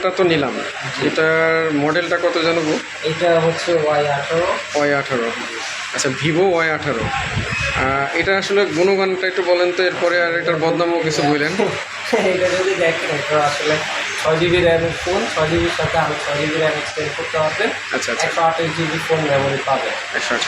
ফোনটা তো নিলাম। এটার মডেলটা কত জানব? এটা হচ্ছে ওয়াই আঠারো। ওয়াই আঠারো। আচ্ছা ভিভো ওয়াই আঠারো। এটা আসলে গুণগানটা একটু বলেন তো এরপরে আর এটার বদনামও কিছু বললেন। এটা যদি দেখেন এটা আসলে ছয় জিবি র্যামের ফোন ছয় জিবির সাথে আরও ছয় জিবি র্যাম এক্সটেন্ড করতে পারবেন আচ্ছা আচ্ছা। একশো আঠাশ জিবি ফোন মেমোরি পাবে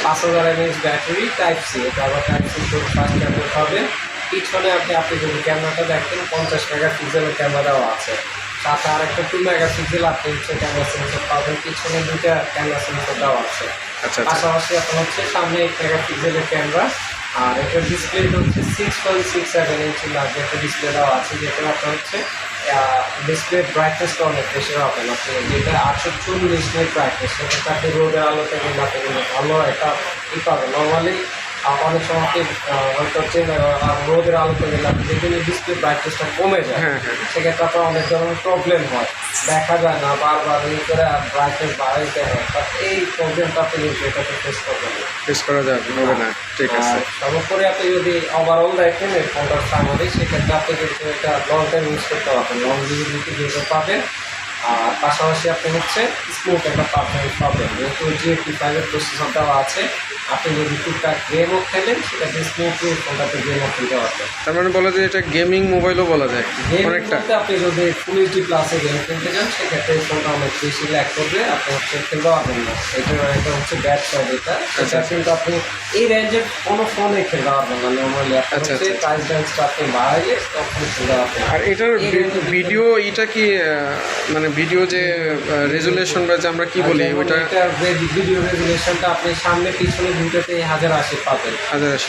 পাঁচ হাজার এমএএস ব্যাটারি টাইপ সি এটা আবার টাইপ সি খুব ফাস্ট ক্যামেরা পাবেন পিছনে আপনি আপনি যদি ক্যামেরাটা দেখেন পঞ্চাশ মেগা পিক্সেলের ক্যামেরাও আছে। সাথে আর একটা টু মেগা পিক্সেল আপনি হচ্ছে ক্যামেরা সেন্সর পাবেন পিছনে দুইটা ক্যামেরা সেন্সর দেওয়া আছে। আচ্ছা আচ্ছা। পাশাপাশি এখন হচ্ছে সামনে এক মেগা পিক্সেলের ক্যামেরা আর এটার ডিসপ্লে হচ্ছে সিক্স পয়েন্ট সিক্স সেভেন ইঞ্চি লাগবে একটা ডিসপ্লে দেওয়া আছে যেটা আপনার হচ্ছে ডিসপ্লে ব্রাইটনেসটা অনেক বেশি হবে আপনি যেটা আটশো চল্লিশ মিনিট ব্রাইটনেস সেটা আপনি রোদের আলোতে কিন্তু ভালো একটা ই পাবেন নর্মালি অনেক সময় হয়তো আহ, রোদের আলোতে গেলে আপনি দেখবেন ডিসপ্লে ব্রাইটনেসটা কমে যায়। হ্যাঁ হ্যাঁ। সেক্ষেত্রে আপনার অনেক ধরনের প্রবলেম হয়। দেখা যায় না বারবার এই করে ব্রাইটনেস বাড়াইতে হয়। এই প্রবলেমটা আপনি এটাতে ফেস করবেন। ফেস করা যাবে হবে না ঠিক আছে। সর্বোপরি আপনি যদি ওভারঅল দেখেন এই ফোনটার সামনে সেক্ষেত্রে আপনি কিন্তু এটা লং টাইম ইউজ করতে পারবেন। লং ভিজিবিলিটি যেহেতু পাবেন আর পাশাপাশি আপনি হচ্ছে স্মুথ একটা পারফরমেন্স পাবেন। যেহেতু জিএফটি ফাইভের প্রসেসর দেওয়া আছে আপনি যদি টুকটাক গেমও খেলেন সেটা ফোনটাতে গেমও খেলতে পারবেন। তার মানে বলা যায় এটা গেমিং মোবাইলও বলা যায় গেম অনেকটা। আপনি যদি ফুল এইচডি প্লাসে গেম খেলতে চান সেক্ষেত্রে ফোনটা অনেক বেশি ল্যাক করবে আপনি হচ্ছে খেলতে পারবেন না। এটা এটা হচ্ছে ব্যাড সাইড এটা। আচ্ছা, এটা কিন্তু আপনি এই রেঞ্জের কোনো ফোনে খেলতে পারবেন না নর্মালি আচ্ছা, হচ্ছে আচ্ছা। প্রাইস রেঞ্জটা আপনি বাড়াইলে তখন খেলতে পারবেন। আর এটার ভিডিও এটা কি মানে ভিডিও যে রেজুলেশন বা যে আমরা কি বলি ওটা ভিডিও রেজুলেশনটা আপনি সামনে পিছনে দুটোতে হাজার আশি পাবেন হাজার আশি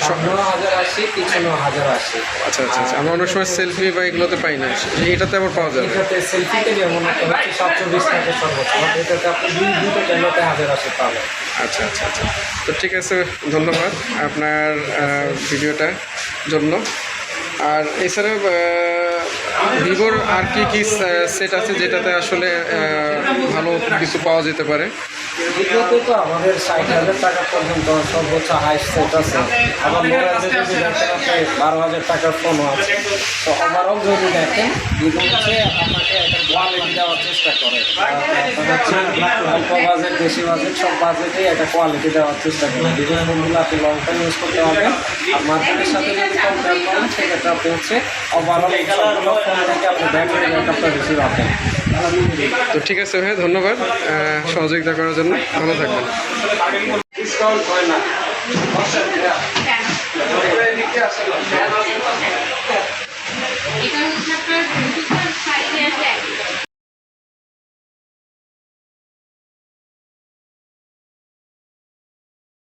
হাজার আশি আচ্ছা আচ্ছা আচ্ছা। আমরা অনেক সময় সেলফি বা এগুলোতে পাই না। এটাতে আবার পাওয়া যাবে। এটাতে সেলফিতে যেমন হচ্ছে টাকা সর্বোচ্চ এটাতে আপনি দুই দুটো ক্যামেরাতে হাজার আশি পাবেন। আচ্ছা আচ্ছা আচ্ছা। তো ঠিক আছে ধন্যবাদ আপনার ভিডিওটার জন্য। আর এছাড়া ভিভোর আর কি কি সেট আছে যেটাতে আসলে ভালো কিছু পাওয়া যেতে পারে? আমাদের ষাট হাজার সর্বোচ্চ হাই সেট আছে। বারো হাজার টাকার আছে। তো যদি দেখেন দেওয়ার চেষ্টা করে। হচ্ছে বাজেট বেশি বাজেট, সব একটা কোয়ালিটি দেওয়ার চেষ্টা করে। ফোনগুলো আপনি লং ইউজ করতে পারবেন। আর সাথে যদি সেক্ষেত্রে হচ্ছে তো ঠিক আছে ভাই ধন্যবাদ সহযোগিতা করার জন্য। ভালো থাকবেন। হয় এটা হচ্ছে আপনার